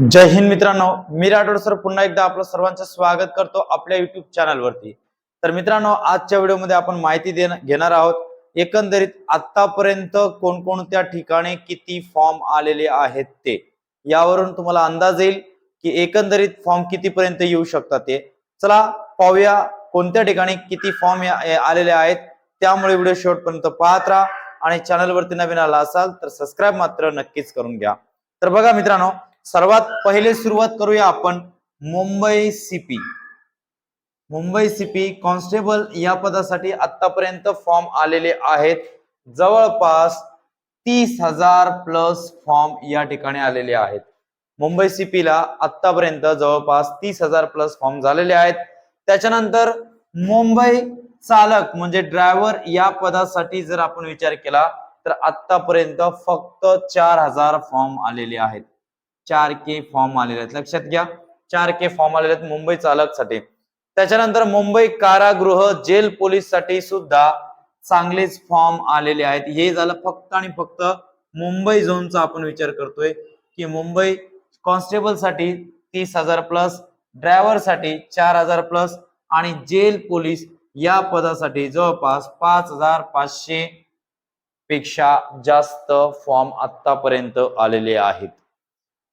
जय हिंद मित्रांनो मी राठोड सर. पुन्हा एकदा आपलं सर्वांचं स्वागत करतो आपल्या युट्यूब चॅनलवरती तर मित्रांनो आजच्या व्हिडिओमध्ये आपण माहिती घेणार आहोत एकंदरीत आतापर्यंत कोणकोणत्या ठिकाणी किती फॉर्म आलेले आहेत ते. यावरून तुम्हाला अंदाज येईल की एकंदरीत फॉर्म कितीपर्यंत येऊ शकतात ते. चला पाहूया कोणत्या ठिकाणी किती फॉर्म आलेले आहेत. त्यामुळे व्हिडिओ शेवटपर्यंत पाहत राहा. आणि चॅनलवरती नवीन आला असाल तर सबस्क्राईब मात्र नक्कीच करून घ्या. तर बघा मित्रांनो सर्वात पहिले सुरुवात करूया आपण Mumbai CP Mumbai CP constable या पदासाठी आतापर्यंत फॉर्म आलेले आहेत. जवळपास तीस हजार प्लस फॉर्म या ठिकाणी आलेले आहेत. मुंबई सीपी ला आतापर्यंत जवळपास तीस हजार प्लस फॉर्म झालेले आहेत. त्याच्यानंतर मुंबई चालक म्हणजे ड्रायव्हर या पदासाठी जर आपण विचार केला तर आतापर्यंत फक्त चार हजार फॉर्म आलेले आहेत. चार के फॉर्म आलेले आहेत. लक्षात घ्या चार के फॉर्म आलेले आहेत मुंबई चालकसाठी. त्याच्यानंतर मुंबई कारागृह जेल पोलीससाठी सुद्धा चांगलेच फॉर्म आलेले आहेत. हे झालं फक्त आणि फक्त मुंबई झोनचा आपण विचार करतोय की मुंबई कॉन्स्टेबलसाठी तीस हजार प्लस ड्रायव्हरसाठी चार हजार प्लस आणि जेल पोलीस या पदासाठी जवळपास पाच हजार पाचशे पेक्षा जास्त फॉर्म आतापर्यंत आलेले आहेत.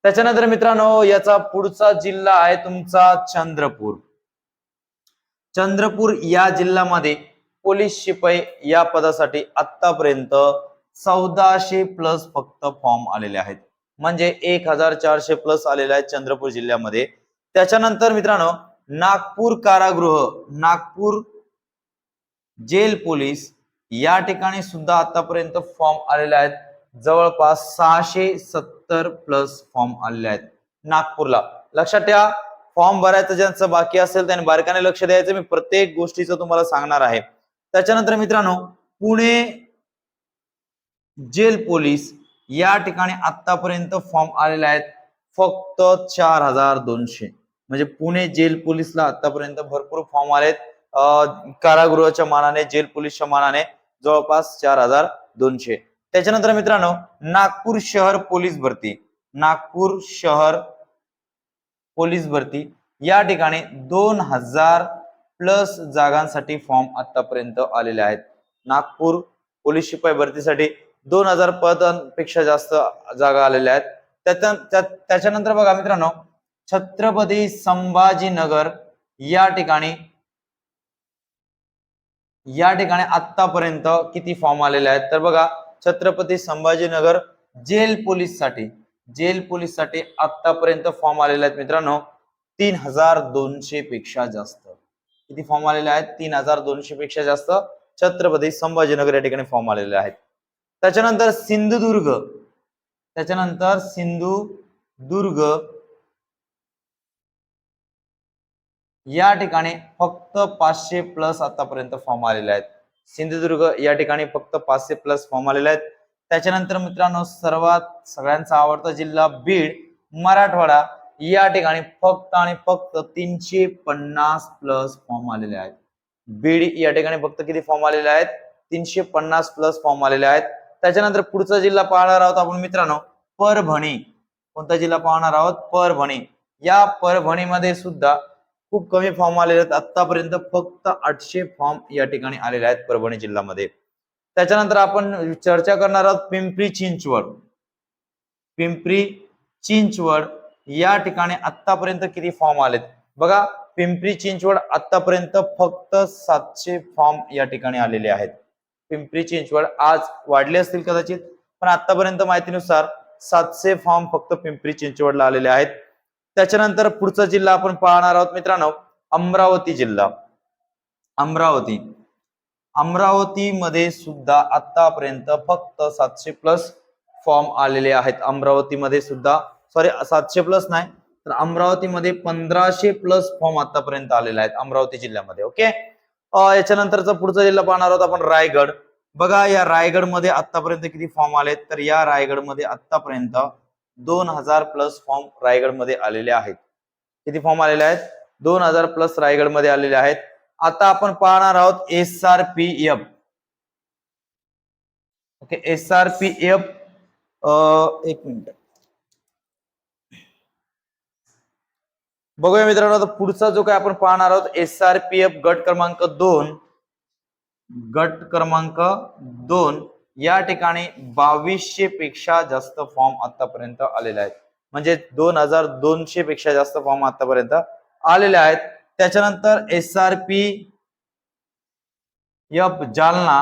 त्याच्यानंतर मित्रांनो याचा पुढचा जिल्हा आहे तुमचा चंद्रपूर. चंद्रपूर या जिल्ह्यामध्ये पोलीस शिपाई या पदासाठी आतापर्यंत चौदाशे प्लस फक्त फॉर्म आलेले आहेत. म्हणजे एक हजार चारशे प्लस आलेले आहेत चंद्रपूर जिल्ह्यामध्ये. त्याच्यानंतर मित्रांनो नागपूर कारागृह नागपूर जेल पोलीस या ठिकाणी सुद्धा आतापर्यंत फॉर्म आलेले आहेत. जवळपास सहाशे सत्तर प्लस फॉर्म आलेले आहेत. नागपूरला. लक्षात ठेवा फॉर्म भरायचं ज्यांचं बाकी असेल त्यांनी बारकाने लक्ष द्यायचं. मी प्रत्येक गोष्टीचं तुम्हाला सांगणार आहे. त्याच्यानंतर मित्रांनो पुणे जेल पोलीस या ठिकाणी आतापर्यंत फॉर्म आलेले आहेत फक्त चार हजार दोनशे. म्हणजे पुणे जेल पोलीसला आतापर्यंत भरपूर फॉर्म आलेत. अं, कारागृहाच्या मानाने जेल पोलीसच्या मानाने जवळपास चार हजार दोनशे. त्याच्यानंतर मित्रांनो नागपूर शहर पोलीस भरती. नागपूर शहर पोलीस भरती. या ठिकाणी दोन हजार प्लस जागांसाठी फॉर्म आतापर्यंत आलेले आहेत. नागपूर पोलीस शिपाई भरतीसाठी दोन हजार पदांपेक्षा जास्त जागा आलेल्या आहेत. त्याच्यानंतर बघा मित्रांनो छत्रपती संभाजीनगर या ठिकाणी या ठिकाणी आतापर्यंत किती फॉर्म आलेले आहेत? तर बघा छत्रपती संभाजीनगर जेल पोलीससाठी जेल पोलीससाठी आतापर्यंत फॉर्म आलेले आहेत मित्रांनो तीन हजार दोनशे पेक्षा जास्त. किती फॉर्म आलेले आहेत? तीन हजार दोनशे पेक्षा जास्त छत्रपती संभाजीनगर या ठिकाणी फॉर्म आलेले आहेत. त्याच्यानंतर सिंधुदुर्ग त्याच्यानंतर सिंधुदुर्ग या ठिकाणी फक्त पाचशे प्लस आतापर्यंत फॉर्म आलेले आहेत. सिंधुदुर्ग या ठिकाणी फक्त पाचशे प्लस फॉर्म आलेले आहेत. त्याच्यानंतर मित्रांनो सर्वात सगळ्यांचा आवडता जिल्हा बीड मराठवाडा या ठिकाणी फक्त आणि फक्त तीनशे पन्नास प्लस फॉर्म आलेले आहेत. बीड या ठिकाणी फक्त किती फॉर्म आलेले आहेत? तीनशे पन्नास प्लस फॉर्म आलेले आहेत. त्याच्यानंतर पुढचा जिल्हा पाहणार आहोत आपण मित्रांनो परभणी. कोणता जिल्हा पाहणार आहोत? परभणी. या परभणीमध्ये सुद्धा खूप कमी फॉर्म आलेले आहेत. आतापर्यंत फक्त आठशे फॉर्म या ठिकाणी आलेले आहेत परभणी जिल्ह्यामध्ये. त्याच्यानंतर आपण चर्चा करणार आहोत पिंपरी चिंचवड. पिंपरी चिंचवड या ठिकाणी आतापर्यंत किती फॉर्म आलेत? बघा पिंपरी चिंचवड आतापर्यंत फक्त सातशे फॉर्म या ठिकाणी आलेले आहेत. पिंपरी चिंचवड आज वाढले असतील कदाचित पण आतापर्यंत माहितीनुसार सातशे फॉर्म फक्त पिंपरी चिंचवडला आलेले आहेत. त्याच्यानंतर पुढचा जिल्हा आपण पाहणार आहोत मित्रांनो अमरावती जिल्हा. अमरावती. अमरावतीमध्ये सुद्धा आतापर्यंत फक्त सातशे प्लस फॉर्म आलेले आहेत. अमरावतीमध्ये सुद्धा सॉरी सातशे प्लस नाही तर अमरावतीमध्ये पंधराशे प्लस फॉर्म आतापर्यंत आलेले आहेत अमरावती जिल्ह्यामध्ये ओके याच्यानंतरचा पुढचा जिल्हा पाहणार आहोत आपण रायगड. बघा या रायगडमध्ये आतापर्यंत किती फॉर्म आलेत? तर या रायगडमध्ये आतापर्यंत दोन हजार प्लस फॉर्म रायगडमध्ये आलेले आहेत. किती फॉर्म आलेले आहेत? दोन हजार प्लस रायगडमध्ये आलेले आहेत. आता आपण पाहणार आहोत S R P F okay S R P F एक मिनिट. बघूया मित्रांनो आता पुढचा जो काय आपण पाहणार आहोत एस आर पी एफ गट क्रमांक दोन. गट क्रमांक दोन. या ठिकाणी बावीसशे पेक्षा जास्त फॉर्म आतापर्यंत आलेले आहेत. म्हणजे दोन हजार दोनशे पेक्षा जास्त फॉर्म आतापर्यंत आलेले आहेत. त्याच्यानंतर S R P F Jalna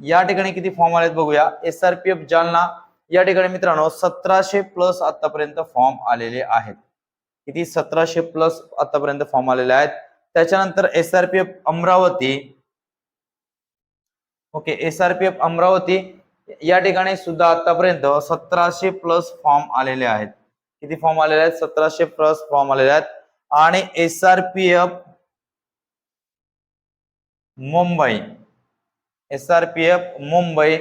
या ठिकाणी किती फॉर्म आलेत बघूया. S R P F Jalna या ठिकाणी मित्रांनो सतराशे प्लस आतापर्यंत फॉर्म आलेले आहेत. किती? सतराशे प्लस आतापर्यंत फॉर्म आलेले आहेत. त्याच्यानंतर S R P F Amravati okay S R P F Amravati या ठिकाणी सुद्धा आतापर्यंत सतराशे प्लस फॉर्म आलेले आहेत. किती फॉर्म आलेले आहेत? सतराशे प्लस फॉर्म आलेले आहेत. आणि S R P F Mumbai S R P F Mumbai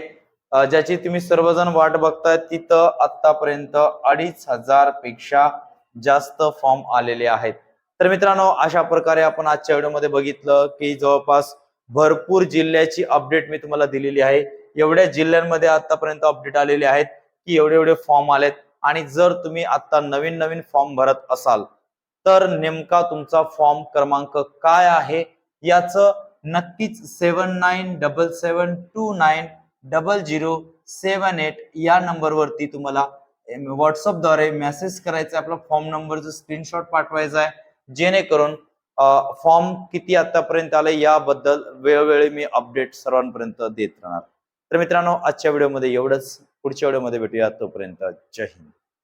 ज्याची तुम्ही सर्वजण वाट बघताय तिथं आतापर्यंत अडीच हजारपेक्षा जास्त फॉर्म आलेले आहेत. तर मित्रांनो अशा प्रकारे आपण आजच्या व्हिडिओमध्ये बघितलं की जवळपास भरपूर जिल्ह्याची अपडेट मी तुम्हाला दिलेली आहे. एवढ्या जिल्ह्यांमध्ये आतापर्यंत अपडेट आलेले आहेत की एवढे एवढे फॉर्म आलेत. आणि जर तुम्ही आता नवीन नवीन फॉर्म भरत असाल तर नेमका तुमचा फॉर्म क्रमांक काय आहे? याचं नक्कीच seven nine double seven two nine double zero seven eight या नंबरवरती तुम्हाला व्हॉट्सअपद्वारे मेसेज करायचा आपला फॉर्म नंबरचं स्क्रीनशॉट पाठवायचा आहे. जेणेकरून फॉर्म किती आतापर्यंत आले याबद्दल वेळोवेळी मी अपडेट सर्वांपर्यंत देत राहणार. तर मित्रांनो आजच्या व्हिडिओमध्ये एवढंच. पुढच्या व्हिडिओमध्ये भेटूया तोपर्यंत. जय हिंद.